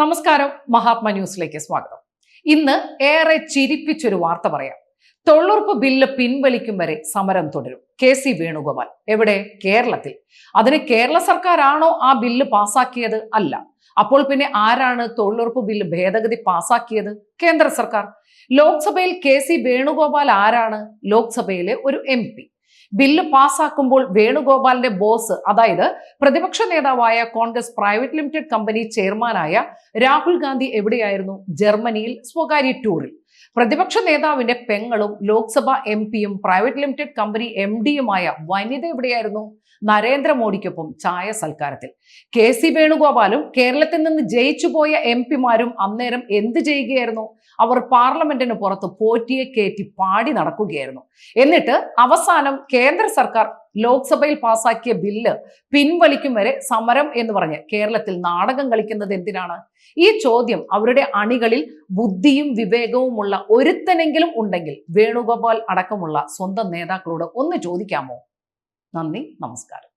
നമസ്കാരം മഹാത്മ ന്യൂസിലേക്ക് സ്വാഗതം. ഇന്ന് ഏറെ ചിരിപ്പിച്ചൊരു വാർത്ത പറയാം. തൊഴിലുറപ്പ് ബില്ല് പിൻവലിക്കും വരെ സമരം തുടരും. കെ സി വേണുഗോപാൽ എവിടെ? കേരളത്തിൽ. അതിന് കേരള സർക്കാരാണോ ആ ബില്ല് പാസാക്കിയത്? അല്ല. അപ്പോൾ പിന്നെ ആരാണ് തൊഴിലുറപ്പ് ബില്ല് ഭേദഗതി പാസാക്കിയത്? കേന്ദ്ര സർക്കാർ. ലോക്സഭയിൽ കെ സി വേണുഗോപാൽ ആരാണ്? ലോക്സഭയിലെ ഒരു എം ബില്ല് പാസാക്കുമ്പോൾ വേണുഗോപാലിന്റെ ബോസ് അതായത് പ്രതിപക്ഷ നേതാവായ കോൺഗ്രസ് പ്രൈവറ്റ് ലിമിറ്റഡ് കമ്പനി ചെയർമാനായ രാഹുൽ ഗാന്ധി എവിടെയായിരുന്നു? ജർമ്മനിയിൽ സ്വകാര്യ ടൂറിൽ. പ്രതിപക്ഷ നേതാവിന്റെ പെങ്ങളും ലോക്സഭാ എം പിയും പ്രൈവറ്റ് ലിമിറ്റഡ് കമ്പനി എം ഡിയുമായ വനിത എവിടെയായിരുന്നു? നരേന്ദ്രമോദിക്കൊപ്പം ചായ സൽക്കാരത്തിൽ. കെ സി വേണുഗോപാലും കേരളത്തിൽ നിന്ന് ജയിച്ചുപോയ എം പിമാരും അന്നേരം എന്ത് ചെയ്യുകയായിരുന്നു? അവർ പാർലമെന്റിന് പുറത്ത് പോറ്റിയെ കയറ്റി പാടി നടക്കുകയായിരുന്നു. എന്നിട്ട് അവസാനം കേന്ദ്ര സർക്കാർ ലോക്സഭയിൽ പാസാക്കിയ ബില്ല് പിൻവലിക്കും വരെ സമരം എന്ന് പറഞ്ഞ് കേരളത്തിൽ നാടകം കളിക്കുന്നത് എന്തിനാണ്? ഈ ചോദ്യം അവരുടെ അണികളിൽ ബുദ്ധിയും വിവേകവുമുള്ള ഒരുത്തനെങ്കിലും ഉണ്ടെങ്കിൽ വേണുഗോപാൽ അടക്കമുള്ള സ്വന്തം നേതാക്കളോട് ഒന്ന് ചോദിക്കാമോ? നന്ദി നമസ്കാരം.